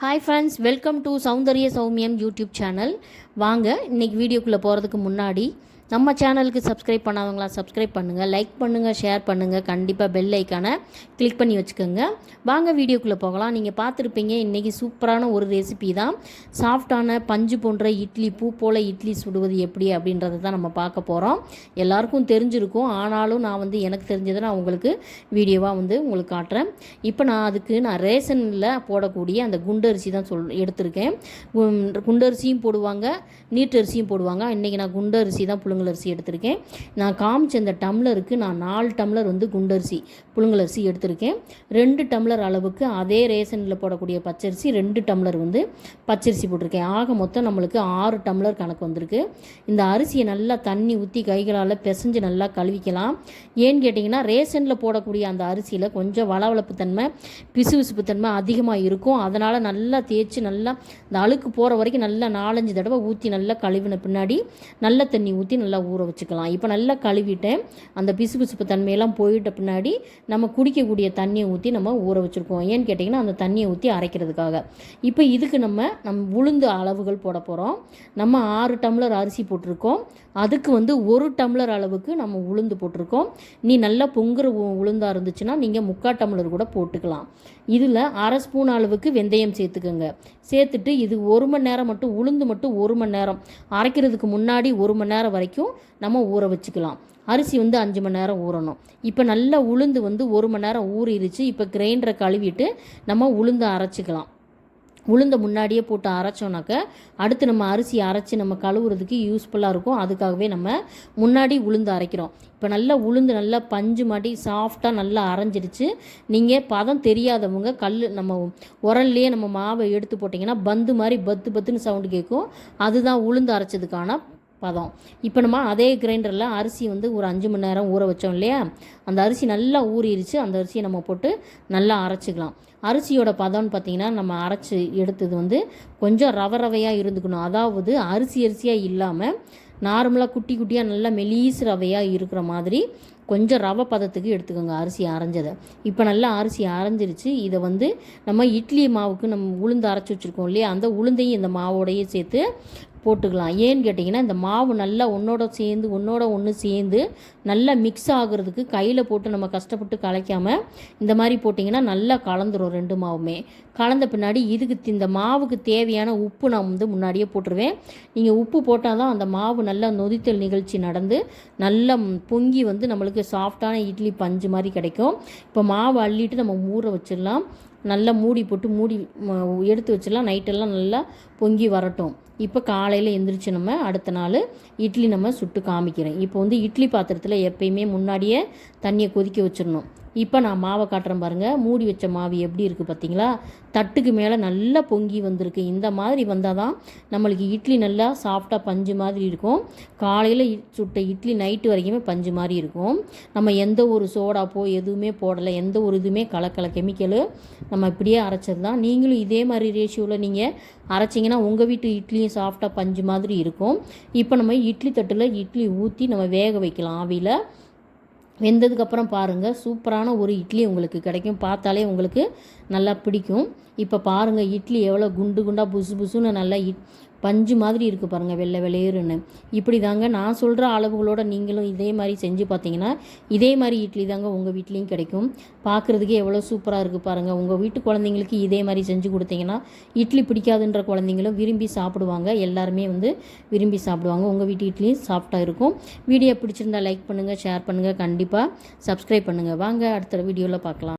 Hi friends welcome to Soundarya சௌமியம் YouTube channel வாங்க இன்றைக்கி வீடியோக்குள்ளே போகிறதுக்கு முன்னாடி நம்ம சேனலுக்கு சப்ஸ்கிரைப் பண்ணாதவங்களாம் சப்ஸ்கிரைப் பண்ணுங்கள் லைக் பண்ணுங்கள் ஷேர் பண்ணுங்கள் கண்டிப்பாக பெல் ஐக்கானை கிளிக் பண்ணி வச்சுக்கோங்க. வாங்க வீடியோக்குள்ளே போகலாம். நீங்கள் பார்த்துருப்பீங்க இன்றைக்கி சூப்பரான ஒரு ரெசிபி தான். சாஃப்டான பஞ்சு போன்ற இட்லி பூ போல் இட்லி சுடுவது எப்படி அப்படின்றத தான் நம்ம பார்க்க போகிறோம் எல்லாருக்கும் தெரிஞ்சிருக்கும். ஆனாலும் நான் வந்து எனக்கு தெரிஞ்சதை நான் உங்களுக்கு வீடியோவாக வந்து உங்களுக்கு காட்டுறேன். இப்போ நான் அதுக்கு நான் ரேஷனில் போடக்கூடிய அந்த குண்டரிசி தான் சொல் எடுத்திருக்கேன். குண்டரிசியும் போடுவாங்க நீட்டரிசியும் போடுவாங்க. இன்றைக்கி நான் குண்டரிசி தான் புழுங்க புழுங்கலரிசி எடுத்திருக்கேன். நான் காமிச்ச இந்த டம்ளருக்கு நான் நாலு டம்ளர் வந்து குண்டரிசி புழுங்கலரிசி எடுத்திருக்கேன். ரெண்டு டம்ளர் அளவுக்கு அதே ரேஷனில் போடக்கூடிய பச்சரிசி ரெண்டு டம்ளர் வந்து பச்சரிசி போட்டிருக்கேன். ஆக மொத்தம் நம்மளுக்கு ஆறு டம்ளர் கணக்கு வந்திருக்கு. இந்த அரிசியை நல்லா தண்ணி ஊற்றி கைகளால் பிசைஞ்சு நல்லா கழுவிக்கலாம். ஏன்னு கேட்டிங்கன்னா ரேஷனில் போடக்கூடிய அந்த அரிசியில் கொஞ்சம் வளவளப்பு தன்மை பிசுபிசுப்பு தன்மை அதிகமாக இருக்கும். அதனால் நல்லா தேய்ச்சி நல்லா இந்த அழுக்கு போகிற வரைக்கும் நல்லா நாலஞ்சு தடவை ஊற்றி நல்லா கழுவின பின்னாடி நல்ல தண்ணி ஊற்றி நல்லா ஊற வச்சுக்கலாம். இப்போ நல்லா கழுவிட்டேன் அந்த பிசுபிசுப்பு தன்மையெல்லாம் போயிட்ட பின்னாடி நம்ம குடிக்கக்கூடிய தண்ணியை ஊற்றி நம்ம ஊற வச்சுருக்கோம். ஏன்னு கேட்டிங்கன்னா அந்த தண்ணியை ஊற்றி அரைக்கிறதுக்காக. இப்போ இதுக்கு நம்ம நம் உளுந்து அளவுகள் போட போகிறோம் நம்ம ஆறு டம்ளர் அரிசி போட்டிருக்கோம். அதுக்கு வந்து ஒரு டம்ளர் அளவுக்கு நம்ம உளுந்து போட்டிருக்கோம். நீ நல்லா பொங்குற உ- இருந்துச்சுன்னா நீங்கள் முக்கால் டம்ளர் கூட போட்டுக்கலாம். இதில் அரை ஸ்பூன் அளவுக்கு வெந்தயம் சேர்த்துக்கோங்க. சேர்த்துட்டு இது ஒரு மணி நேரம் மட்டும் உளுந்து மட்டும் ஒரு மணி நேரம். அரைக்கிறதுக்கு முன்னாடி ஒரு மணி நேரம் வரைக்கும் நம்ம ஊற வச்சுக்கலாம். அரிசி வந்து அஞ்சு மணி நேரம் ஊறணும். இப்போ நல்லா உளுந்து வந்து ஒரு மணி நேரம் ஊறிடுச்சு இப்போ கிரைண்டரை கழுவிட்டு நம்ம உளுந்து அரைச்சிக்கலாம். உளுந்த முன்னாடியே போட்டு அரைச்சோன்னாக்க அடுத்து நம்ம அரிசி அரைச்சி நம்ம கழுவுறதுக்கு யூஸ்ஃபுல்லாக இருக்கும். அதுக்காகவே நம்ம முன்னாடி உளுந்து அரைக்கிறோம். இப்போ நல்லா உளுந்து நல்லா பஞ்சு மாட்டி சாஃப்டாக நல்லா அரைஞ்சிருச்சு. நீங்கள் பதம் தெரியாதவங்க கல் நம்ம உரல்லையே நம்ம மாவை எடுத்து போட்டிங்கன்னா பந்து மாதிரி பத்து பத்துன்னு சவுண்டு கேட்கும். அதுதான் உளுந்து அரைச்சதுக்கான பதம். இப்போ நம்ம அதே கிரைண்டரில் அரிசி வந்து ஒரு அஞ்சு மணி நேரம் ஊற வச்சோம் இல்லையா? அந்த அரிசி நல்லா ஊறிடுச்சு அந்த அரிசியை நம்ம போட்டு நல்லா அரைச்சிக்கலாம். அரிசியோட பதம்னு பார்த்திங்கன்னா நம்ம அரைச்சி எடுத்தது வந்து கொஞ்சம் ரவ ரவையாக இருந்துக்கணும். அதாவது அரிசி அரிசியாக இல்லாமல் நார்மலாக குட்டி குட்டியாக நல்லா மெலீஸ் ரவையாக இருக்கிற மாதிரி கொஞ்சம் ரவை பதத்துக்கு எடுத்துக்கோங்க அரிசி அரைஞ்சதை. இப்போ நல்லா அரிசி அரைஞ்சிருச்சு. இதை வந்து நம்ம இட்லி மாவுக்கு நம்ம உளுந்து அரைச்சி வச்சுருக்கோம் இல்லையா? அந்த உளுந்தையும் இந்த மாவோடையே சேர்த்து போட்டுக்கலாம். ஏன்னு கேட்டிங்கன்னா இந்த மாவு நல்லா ஒன்றோட சேர்ந்து ஒன்றோட ஒன்று சேர்ந்து நல்லா மிக்ஸ் ஆகுறதுக்கு கையில் போட்டு நம்ம கஷ்டப்பட்டு கலைக்காமல் இந்த மாதிரி போட்டிங்கன்னா நல்லா கலந்துரும் ரெண்டு மாவுமே. கலந்த பின்னாடி இதுக்கு தி- இந்த மாவுக்கு தேவையான உப்பு நான் வந்து முன்னாடியே போட்டுருவேன். நீங்கள் உப்பு போட்டால் தான் அந்த மாவு நல்லா நொதித்தல் நிகழ்ச்சி நடந்து நல்லா பொங்கி வந்து நம்மளுக்கு சாஃப்டான இட்லி பஞ்சு மாதிரி கிடைக்கும். இப்போ மாவு அள்ளிட்டு நம்ம ஊற வச்சிடலாம். நல்லா மூடி போட்டு மூடி எடுத்து வச்சிடலாம். நைட்டெல்லாம் நல்லா பொங்கி வரட்டும். இப்போ காலையில் எந்திரிச்சு நம்ம அடுத்த நாள் இட்லி நம்ம சுட்டு காமிக்கிறேன். இப்போ வந்து இட்லி பாத்திரத்தில் எப்பயுமே முன்னாடியே தண்ணியை கொதிக்க வச்சிடணும். இப்போ நான் மாவை காட்டுறேன் பாருங்கள் மூடி வச்ச மாவு எப்படி இருக்குது பார்த்தீங்களா தட்டுக்கு மேலே நல்லா பொங்கி வந்திருக்கு. இந்த மாதிரி வந்தால் தான் நம்மளுக்கு இட்லி நல்லா சாஃப்டாக பஞ்சு மாதிரி இருக்கும். காலையில் சுட்ட இட்லி நைட்டு வரைக்குமே பஞ்சு மாதிரி இருக்கும். நம்ம எந்த ஒரு சோடாப்போ எதுவுமே போடலை. எந்த ஒரு இதுவுமே கலக்கலை. கெமிக்கலு நம்ம இப்படியே அரைச்சது தான் நீங்களும் இதே மாதிரி ரேஷியோவில் நீங்கள் அரைச்சிங்கன்னா உங்கள் வீட்டு இட்லியும் சாஃப்டாக பஞ்சு மாதிரி இருக்கும். இப்போ நம்ம இட்லி தட்டில் இட்லி ஊற்றி நம்ம வேக வைக்கலாம். ஆவியில் வெந்ததுக்கப்புறம் பாருங்கள் சூப்பரான ஒரு இட்லி உங்களுக்கு கிடைக்கும். பார்த்தாலே உங்களுக்கு நல்லா பிடிக்கும். இப்போ பாருங்கள் இட்லி எவ்வளோ குண்டு குண்டாக புசு புசுன்னு நல்லா இட் பஞ்சு மாதிரி இருக்குது பாருங்கள் வெள்ளை வெளேருன்னு இப்படி தாங்க நான் சொல்கிற அளவுகளோட நீங்களும் இதே மாதிரி செஞ்சு பார்த்தீங்கன்னா இதே மாதிரி இட்லி தாங்க உங்கள் வீட்லேயும் கிடைக்கும். பார்க்குறதுக்கே எவ்வளோ சூப்பராக இருக்குது பாருங்கள் உங்கள் வீட்டு குழந்தைங்களுக்கு இதே மாதிரி செஞ்சு கொடுத்தீங்கன்னா இட்லி பிடிக்காதுன்ற குழந்தைங்களும் விரும்பி சாப்பிடுவாங்க. எல்லாருமே வந்து விரும்பி சாப்பிடுவாங்க. உங்கள் வீட்டு இட்லியும் சாஃப்டாக இருக்கும். வீடியோ பிடிச்சிருந்தா லைக் பண்ணுங்கள் ஷேர் பண்ணுங்கள் கண்டிப்பாக சப்ஸ்கிரைப் பண்ணுங்கள் வாங்க அடுத்த வீடியோவில் பார்க்கலாம்